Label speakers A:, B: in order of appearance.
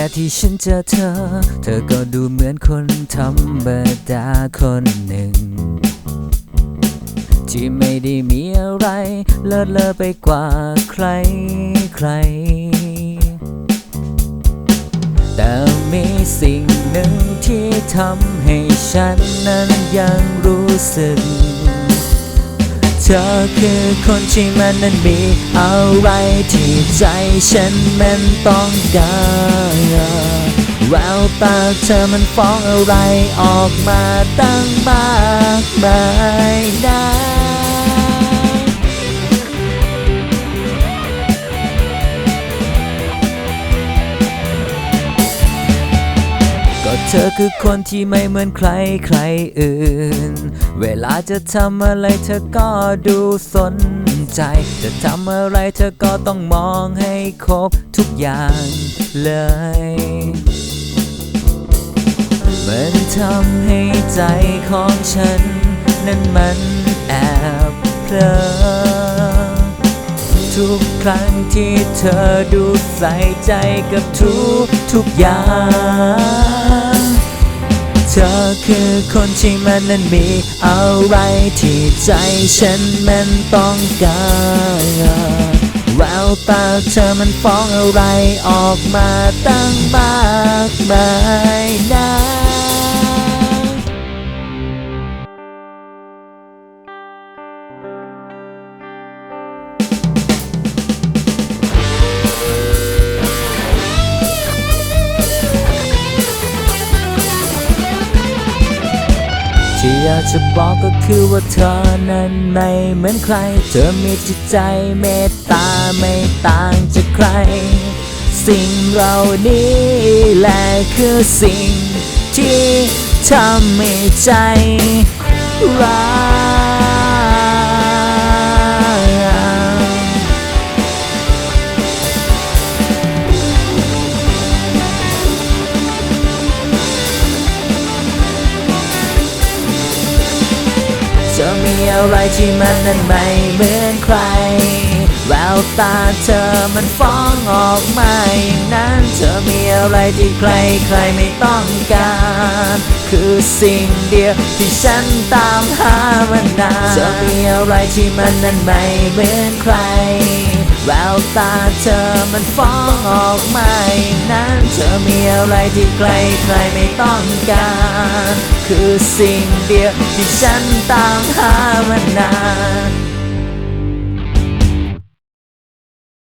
A: แต่ที่ฉันเจอเธอ เธอก็ดูเหมือนคนธรรมดาคนหนึ่ง ที่ไม่ได้มีอะไร เลิศเลอไปกว่าใครใคร แต่มีสิ่งหนึ่งที่ทำให้ฉันนั้นยังรู้สึก ธอคือคนที่มันนั้นมีอะไรที่ใจฉันมันต้องการแววตาเธอมันฟ้องอะไรออกมาตั้งมากมายได้ ก็เธอคือคนที่ไม่เหมือนใครใครอื่น เวลาจะทำอะไรเธอก็ดูสนใจ จะทำอะไรเธอก็ต้องมองให้ครบทุกอย่างเลยมันทำให้ใจของฉัน นั้นมันแอบเพลอทุกครั้งที่เธอดูใส่ใจกับทุกทุกอย่าง เธอคือคนที่มันนั้นมีอะไรที่ใจฉันมันต้องการแววตาเธอมันฟ้องอะไรออกมาตั้งมากมายนะ อยากจะบอกก็คือว่าเธอนั้นไม่เหมือนใคร เธอมีจิตใจเมตตาไม่ต่างจากใคร สิ่งเหล่านี้แหละคือสิ่งที่ทำให้ใจรัก อะไรที่มันนั้นไม่เหมือนใคร แววตาเธอมันฟ้องออกมาอย่างนั้น เธอมีอะไรที่ใครใครไม่ต้องการ คือสิ่งเดียวที่ฉันตามหามานานเธอมีอะไรที่มันนั้นไม่เหมือนใคร แววตาเธอมันฟ้องออกมา ธอมีอะไรที่ใครใครไม่ต้องการ คือสิ่งเดียวที่ฉันตามหามานาน